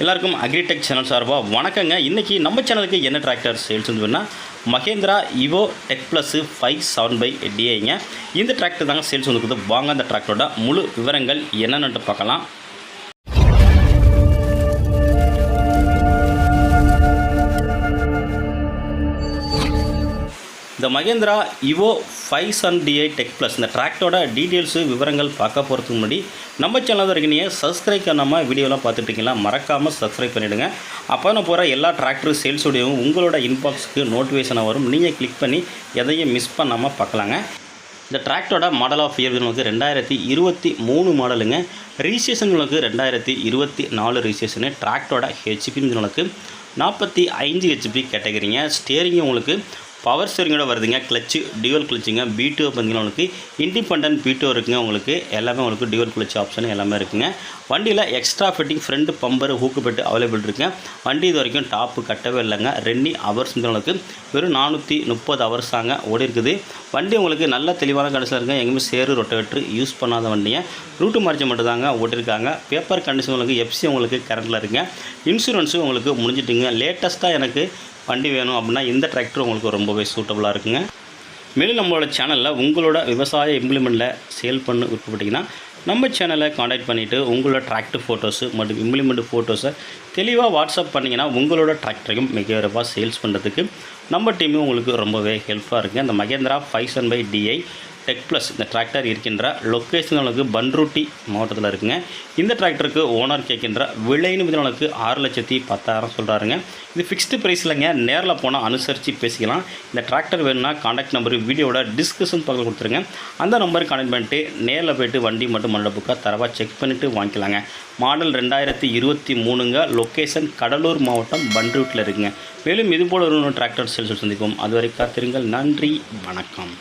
எல்லாருக்கும் agritech channel சார்பாக வணக்கங்க. இன்றைக்கி நம்ம சேனலுக்கு என்ன டிராக்டர் சேல்ஸ் வந்துன்னா Mahindra Yuvo tech plus five seven five டிஐங்க இந்த டிராக்டர் தாங்க சேல்ஸ் வந்துருக்குது வாங்க அந்த டிராக்டரோட முழு விவரங்கள் என்னென்னு பார்க்கலாம். இந்த மகேந்திரா இவோ ஃபைவ் சன் டிஐ டெக் ப்ளஸ் இந்த ட்ராக்டோட டீட்டெயில்ஸு விவரங்கள் பார்க்க போகிறதுக்கு முன்னாடி நம்ம சேனல் வரைக்கும் நீங்கள் சப்ஸ்கிரைப் பண்ணாமல் வீடியோலாம் பார்த்துட்டிங்களா மறக்காமல் சப்ஸ்கிரைப் பண்ணிவிடுங்க அப்போ நான் போகிற எல்லா டிராக்டர் சேல்ஸ் வீடியோவும் உங்களோட இன்பாக்ஸுக்கு நோட்டிஃபிகேஷனாக வரும். நீங்கள் கிளிக் பண்ணி எதையும் மிஸ் பண்ணாமல் பார்க்கலாங்க. இந்த டிராக்டரோட மாடல் ஆஃப் இயர் உங்களுக்கு ரெண்டாயிரத்தி இருபத்தி மூணு மாடலுங்க ரிஜிஸ்ட்ரேஷன் உங்களுக்கு ரெண்டாயிரத்தி இருபத்தி நாலு ரிஜிஸ்ட்ரேஷனு டிராக்டரோட ஹெச்பி உங்களுக்கு நாற்பத்தி ஐந்து ஹெச்பி கேட்டகிரிங்க ஸ்டேரிங் உங்களுக்கு பவர் ஸ்டீரிங்கோட வருதுங்க. கிளச்சு டியூவல் கிளச்சுங்க பீட்டோ பார்த்தீங்கன்னா உங்களுக்கு இண்டிபெண்ட் பீட்டோ இருக்குங்க. உங்களுக்கு எல்லாமே உங்களுக்கு டியூவல் கிளச் ஆப்ஷன் எல்லாமே இருக்குங்க. வண்டியில் extra fitting front bumper hook bed available இருக்குங்க. வண்டி இது வரைக்கும் டாப்பு கட்டவே இல்லைங்க. ரெண்டு ஹவர்ஸ் உங்களுக்கு வெறும் நானூற்றி முப்பது ஹவர்ஸ் தாங்க ஓடி இருக்குது. வண்டி உங்களுக்கு நல்ல தெளிவான கண்டிஷனில் இருக்குங்க. எங்கேயுமே சேரு ரொட்டவேட்ரு யூஸ் பண்ணாத வண்டியை ரூட்டு மார்ஜி மட்டும் தாங்க ஓட்டிருக்காங்க பேப்பர் கண்டிஷன் உங்களுக்கு எஃப்சி உங்களுக்கு கரண்டில் இருக்குங்க. இன்சூரன்ஸும் உங்களுக்கு முடிஞ்சிட்டுங்க. லேட்டஸ்ட்டாக எனக்கு வண்டி வேணும் அப்படின்னா இந்த டிராக்டர் உங்களுக்கு ரொம்பவே சூட்டபுளாக இருக்குங்க. மேலும் நம்மளோட சேனலில் உங்களோட விவசாய இம்ப்ளிமெண்ட்டில் சேல் பண்ண விருப்பப்பட்டிங்கன்னா நம்ம சேனலை காண்டாக்ட் பண்ணிவிட்டு உங்களோட டிராக்டர் ஃபோட்டோஸு மற்றும் இம்ப்ளிமெண்ட் ஃபோட்டோஸை தெளிவாக வாட்ஸ்அப் பண்ணிங்கன்னா உங்களோட டிராக்டரையும் மிக விரைவாக சேல்ஸ் பண்ணுறதுக்கு நம்ம டீமும் உங்களுக்கு ரொம்பவே ஹெல்ப்ஃபுல்லாக இருக்குது அந்த Mahindra five seven five DI tech plus இந்த டிராக்டர் இருக்கின்ற லொக்கேஷன் உங்களுக்கு பன்ருட்டி மாவட்டத்தில் இருக்குங்க. இந்த டிராக்டருக்கு ஓனர் கேட்கின்ற விலைன்னு உங்களுக்கு ஆறு லட்சத்தி பத்தாயிரம் சொல்கிறாருங்க இது ஃபிக்ஸ்டு ப்ரைஸில்ங்க நேரில் போனால் அனுசரித்து பேசிக்கலாம். இந்த டிராக்டர் வேணும்னா காண்டாக்ட் நம்பர் வீடியோட டிஸ்கிரிப்ஷன் பக்கத்தில் கொடுத்துருங்க. அந்த நம்பருக்கு கனெக்ட் பண்ணிட்டு நேரில் போய்ட்டு வண்டி மட்டும் மண்டல புக்காக தரவாக செக் பண்ணிவிட்டு வாங்கிக்கலாங்க. மாடல் ரெண்டாயிரத்தி இருபத்தி மூணுங்க. லொக்கேஷன் கடலூர் மாவட்டம் பன்ரூட்டில் இருக்குங்க. மேலும் இதுபோல் ஒரு டிராக்டர் சேல்ஸ் சந்திப்போம். அதுவரை காத்திருங்கள். நன்றி. வணக்கம்.